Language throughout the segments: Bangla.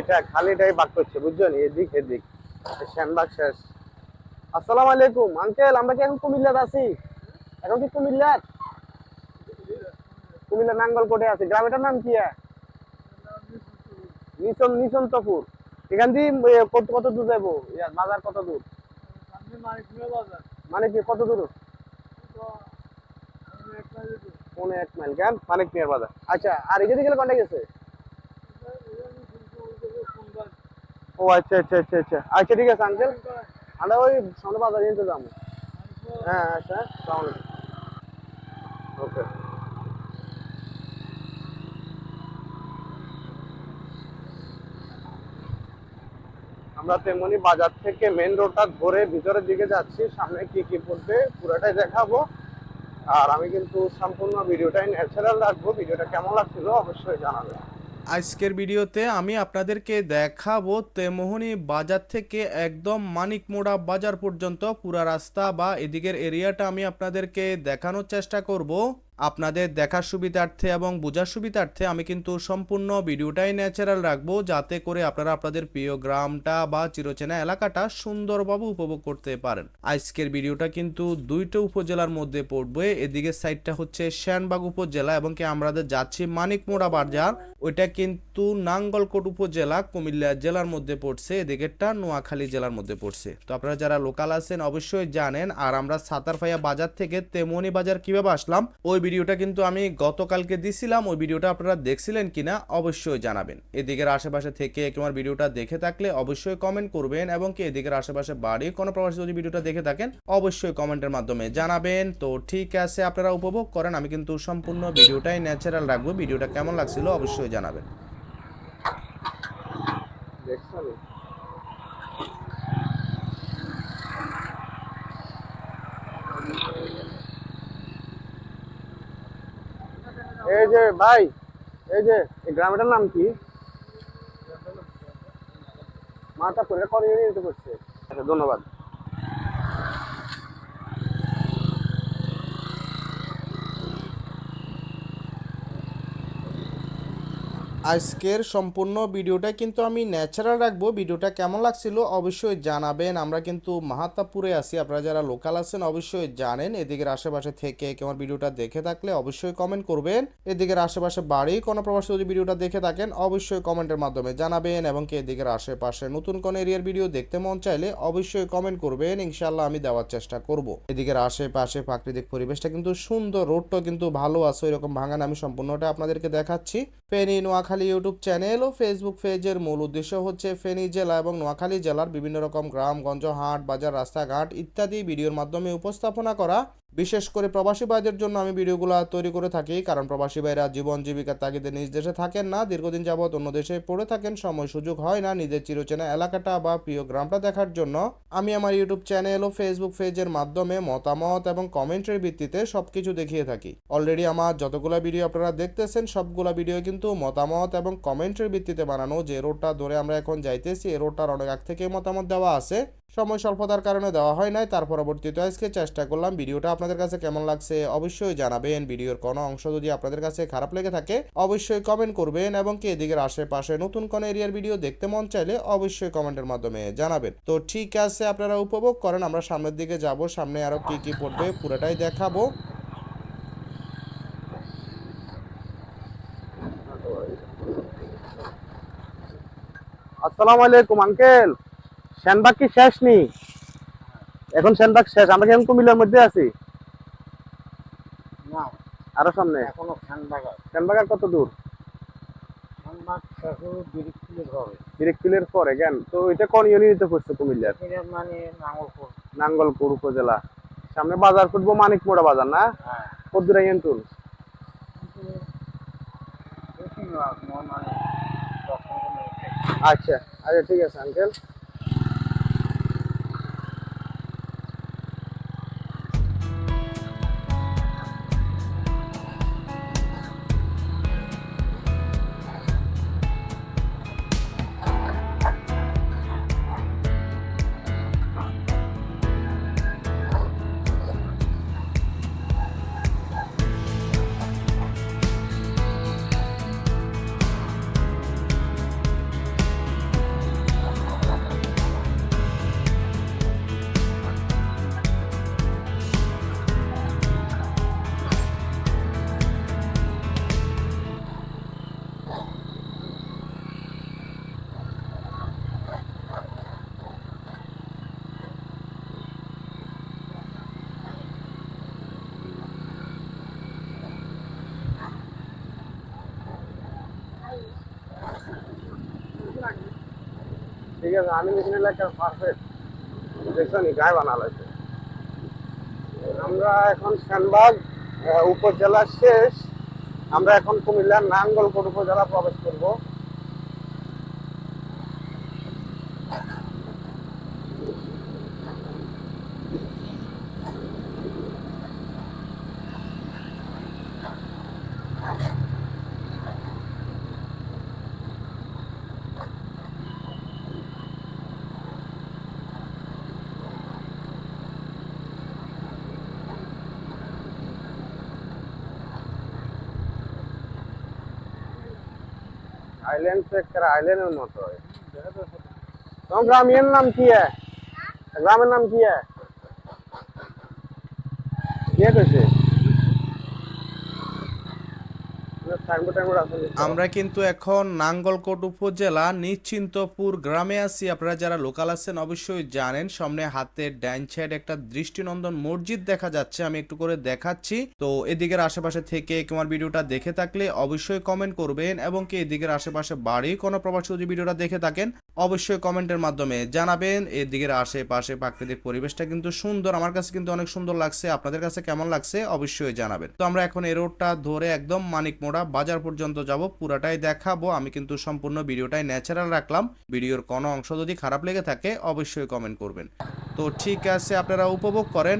এটা খালিটাই বাক করছে বুঝছেন এদিক এদিক। শ্যানবাগ শেষ। আসসালামু আলাইকুম আঙ্কেল আমরা কি এখন কুমিল্লাত আছি? এখন কি কুমিল্লাত? কুমিল্লা নাঙ্গলকোটে আছে। গ্রামেটার নাম কি? নিশন্তপুর। এখান দিয়ে কত কত দূর যাব বাজার কত দূর? মানে কি কত দূর? এক মাইল, কেন? মিয়ার বাজার। আচ্ছা আর এদিকে গেলে কন্ট্যাক্ট গেছে? ও আচ্ছা আচ্ছা আচ্ছা আচ্ছা। আচ্ছা ঠিক আছে আঙ্কেল আমরা ওই সামনে বাজার নিতে যাব। হ্যাঁ আচ্ছা সালাম ওকে আমরা তেমনি বাজার থেকে মেন রোডটা ধরে ভিতরের দিকে যাচ্ছি। সামনে কি কি পড়বে পুরোটাই দেখাবো। আর আমি কিন্তু সম্পূর্ণ ভিডিওটাই ন্যাচারাল রাখব। ভিডিওটা কেমন লাগছিল অবশ্যই জানাবেন। আজকের ভিডিওতে আমি আপনাদেরকে দেখাবো তেমোহনি বাজার থেকে একদম মানিকমোড়া বাজার পর্যন্ত পুরা রাস্তা বা এদিকের এরিয়াটা আমি আপনাদেরকে দেখানোর চেষ্টা করব। আপনাদের দেখার সুবিধার্থে এবং বোঝার সুবিধার্থে আমি কিন্তু সম্পূর্ণ ভিডিওটাই ন্যাচারাল রাখব, যাতে করে আপনারা আপনাদের প্রিয় গ্রামটা বা চিরচেনা এলাকাটা সুন্দরভাবে উপভোগ করতে পারেন। আজকের ভিডিওটা কিন্তু দুইটা উপজেলার মধ্যে পড়বে। এদিকের সাইডটা হচ্ছে শ্যানবাগ উপজেলা এবং কি আমাদের যাচ্ছি মানিকমোড়া বাজার, ওইটা কিন্তু নাঙ্গলকোট উপজেলা, কুমিল্লা জেলার মধ্যে পড়ছে, এদিকেরটা নোয়াখালী জেলার মধ্যে পড়ছে। তো আপনারা যারা লোকাল আছেন অবশ্যই জানেন, আর আমরা সাতারফাইয়া বাজার থেকে তেমনি বাজার কীভাবে আসলাম, ওই ভিডিওটা কিন্তু আমি গতকালকে দিছিলাম। ওই ভিডিওটা আপনারা দেখছিলেন কিনা অবশ্যই জানাবেন। এদিকের আশেপাশে থেকে তোমার ভিডিওটা দেখে থাকলে অবশ্যই কমেন্ট করবেন এবং কি এদিকের আশেপাশে বাড়ি কোনো প্রবাসী যদি ভিডিওটা দেখে থাকেন, অবশ্যই কমেন্টের মাধ্যমে জানাবেন। তো ঠিক আছে, আপনারা উপভোগ করেন। আমি কিন্তু সম্পূর্ণ ভিডিওটাই ন্যাচারাল রাখব। ভিডিওটা কেমন লাগছিল অবশ্যই জানাবেন। দেখছেন যে, ভাই, এই যে, এই গ্রামটার নাম কি? মাথা করে করে নিতে করছে। আচ্ছা ধন্যবাদ। আজকের সম্পূর্ণ ভিডিওটা কিন্তু আমি ন্যাচারাল রাখব। ভিডিওটা কেমন লাগছিল অবশ্যই জানাবেন। আমরা কিন্তু মাহাতাপুরে আছি। আপনারা যারা লোকাল আছেন, অবশ্যই জানেন। এদিকের আশেপাশে থেকে কেমন ভিডিওটা দেখে থাকলে অবশ্যই কমেন্ট করবেন। এদিকের আশেপাশে বাড়ি, কোনো প্রবাসী যদি ভিডিওটা দেখে থাকেন, অবশ্যই কমেন্টের মাধ্যমে জানাবেন এবং কি এদিকের আশেপাশে নতুন কোনো এরিয়ার ভিডিও দেখতে মন চাইলে অবশ্যই কমেন্ট করবেন। ইনশাল্লাহ আমি দেওয়ার চেষ্টা করব। এদিকের আশেপাশে প্রাকৃতিক পরিবেশটা কিন্তু সুন্দর রোডটা কিন্তু ভালো আছে। এরকম ভাঙান আমি সম্পূর্ণটা আপনাদেরকে দেখাচ্ছি। ফেনী, নোয়াখালী ইউটিউব চ্যানেল ও ফেসবুক পেজের মূল উদ্দেশ্য হচ্ছে ফেনী জেলা এবং নোয়াখালী জেলার বিভিন্ন রকম গ্রামগঞ্জ হাট, বাজার, রাস্তাঘাট ইত্যাদি ভিডিওর মাধ্যমে উপস্থাপনা করা বিশেষ করে প্রবাসী ভাইদের জন্য আমি ভিডিওগুলো তৈরি করে থাকি, কারণ প্রবাসী ভাইরা জীবন জীবিকার তাগিদে নিজ দেশে থাকেন না, দীর্ঘদিন যাবৎ অন্য দেশে পড়ে থাকেন, সময় সুযোগ হয় না নিজের চিরচেনা এলাকাটা বা প্রিয় গ্রামটা দেখার জন্য। আমি আমার ইউটিউব চ্যানেল ও ফেসবুক পেজের মাধ্যমে মতামত এবং কমেন্টের ভিত্তিতে সবকিছু দেখিয়ে থাকি। অলরেডি আমার যতগুলো ভিডিও আপনারা দেখতেছেন, সবগুলা ভিডিও কিন্তু মতামত এবং কমেন্টের ভিত্তিতে বানানো। যে রোডটা ধরে আমরা এখন যাইতেছি, এই রোডটার অনেক আগ থেকে মতামত দেওয়া আছে। সময় স্বল্পতার কারণে দেওয়া হয় নাই, তার পরবর্তীতে আজকে চেষ্টা করলাম ভিডিওটা আপনাদের কাছে কেমন লাগছে অবশ্যই জানাবেন। ভিডিওর কোনো অংশ যদি আপনাদের কাছে খারাপ লেগে থাকে, অবশ্যই কমেন্ট করবেন এবং কি এদিকের আশেপাশে নতুন কোন এরিয়ার ভিডিও দেখতে মন চাইলে অবশ্যই কমেন্টের মাধ্যমে জানাবেন। তো ঠিক আছে, আপনারা উপভোগ করেন, আমরা সামনের দিকে যাব, সামনে আরও কি কি পড়বে পুরোটাই দেখাবো। আসসালামু আলাইকুম আঙ্কেল শ্যানবাগ কি শেষ নি? এখন শ্যানবাগ শেষ, আমরা কি কুমিল্লার মধ্যে আছি? আরও সামনে। এখনও শ্যানবাগ আর কত দূর? ডিরেক্টলের পরে। কেন তো এটা কোন ইউনিয়নিতে পড়ছে কুমিল্লার? মানে নাঙ্গলপুর। নাঙ্গলপুর উপজেলা। সামনে বাজার ফুটবো মানিকমোড়া বাজার না? হ্যাঁ। কদ্দুরা মানে পনেরো মিনিট আচ্ছা আচ্ছা ঠিক আছে আঙ্কেল। ঠিক আছে, আমি অ্যানিমেশন একটা পারফেক্ট দেখছেন গায়ে বানালো আছে আমরা এখন শ্যানবাগ উপজেলা শেষ। আমরা এখন কুমিল্লার নাঙ্গলকোট উপজেলা প্রবেশ করব। आइलैंड से एक आइलैंड में मत हो तो ग्रामीण नाम की है ग्रामीण नाम की है ये कैसे আমরা কিন্তু এখন নাঙ্গলকোট উপজেলা নিশ্চিন্তপুর গ্রামে আছি। আপনারা যারা লোকাল আছেন অবশ্যই জানেন, সামনে হাতের ডাইন সাইড একটা দৃষ্টিনন্দন মসজিদ দেখা যাচ্ছে, আমি একটু করে দেখাচ্ছি। তো এদিকের আশেপাশে থেকে তোমার ভিডিওটা দেখে থাকলে অবশ্যই কমেন্ট করবেন এবং কি এদিকের আশেপাশে বাড়ি কোনো প্রবাসী যদি ভিডিওটা দেখে থাকেন, অবশ্যই কমেন্টের মাধ্যমে জানাবেন। এদিকের আশেপাশে প্রাকৃতিক পরিবেশটা কিন্তু সুন্দর, আমার কাছে কিন্তু অনেক সুন্দর লাগছে, আপনাদের কাছে কেমন লাগছে অবশ্যই জানাবেন। তো আমরা এখন এই রোডটা ধরে একদম মানিক মোড়া বাজার পর্যন্ত যাব, পুরাটাই দেখাবো। আমি কিন্তু সম্পূর্ণ ভিডিওটাই ন্যাচারাল রাখলাম। ভিডিওর কোনো অংশ যদি খারাপ লেগে থাকে, অবশ্যই কমেন্ট করবেন। তো ঠিক আছে, আপনারা উপভোগ করেন।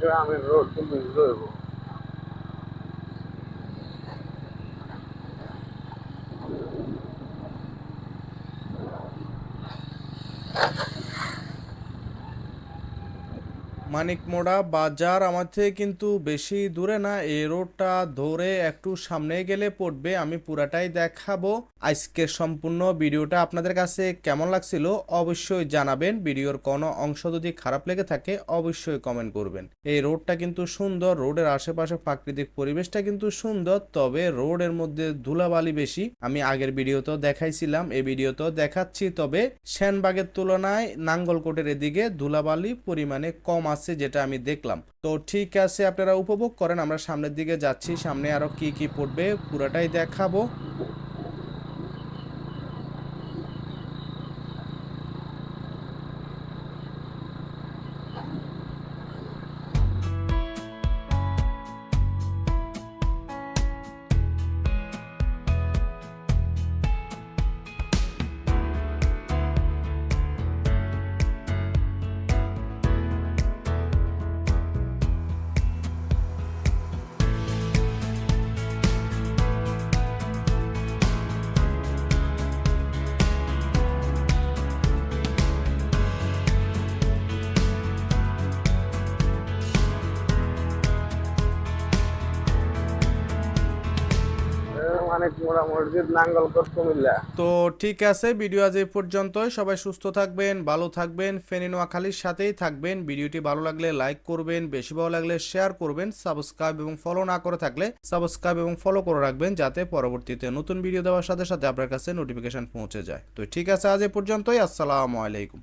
গ্রামের রোড তুমি বুঝতে মানিকমোড়া বাজার আমার থেকে কিন্তু বেশি দূরে না। এই রোডটা ধরে একটু সামনে গেলে পড়বে, আমি পুরাটাই দেখাবো। আজকের সম্পূর্ণ ভিডিওটা আপনাদের কাছে কেমন লাগছিল অবশ্যই জানাবেন। ভিডিওর কোনো অংশ যদি খারাপ লেগে থাকে, অবশ্যই কমেন্ট করবেন। এই রোডটা কিন্তু সুন্দর, রোডের আশেপাশে প্রাকৃতিক পরিবেশটা কিন্তু সুন্দর, তবে রোডের মধ্যে ধুলাবালি বেশি। আমি আগের ভিডিওতেও দেখাইছিলাম, এই ভিডিওতেও দেখাচ্ছি, তবে সেনবাগের তুলনায় নাঙ্গলকোটের এদিকে ধুলাবালি পরিমাণে কম আছে। যেটা আমি দেখলাম। তো ঠিক আছে, আপনারা উপভোগ করেন, আমরা সামনের দিকে যাচ্ছি, সামনে আরও কি কি পড়বে, পুরাটাই দেখাবো। মোড়া মসজিদ কুমিল্লা। তো ঠিক আছে, ভিডিও আজ এই পর্যন্তই। সবাই সুস্থ থাকবেন, ভালো থাকবেন, ফেনী নোয়াখালীর সাথেই থাকবেন। ভিডিওটি ভালো লাগলে লাইক করবেন, বেশি ভালো লাগলে শেয়ার করবেন, সাবস্ক্রাইব এবং ফলো না করে থাকলে সাবস্ক্রাইব এবং ফলো করে রাখবেন, যাতে পরবর্তীতে নতুন ভিডিও দেওয়ার সাথে সাথে আপনার কাছে নোটিফিকেশন পৌঁছে যায়। তো ঠিক আছে, আজ এই পর্যন্তই। আসসালামু আলাইকুম।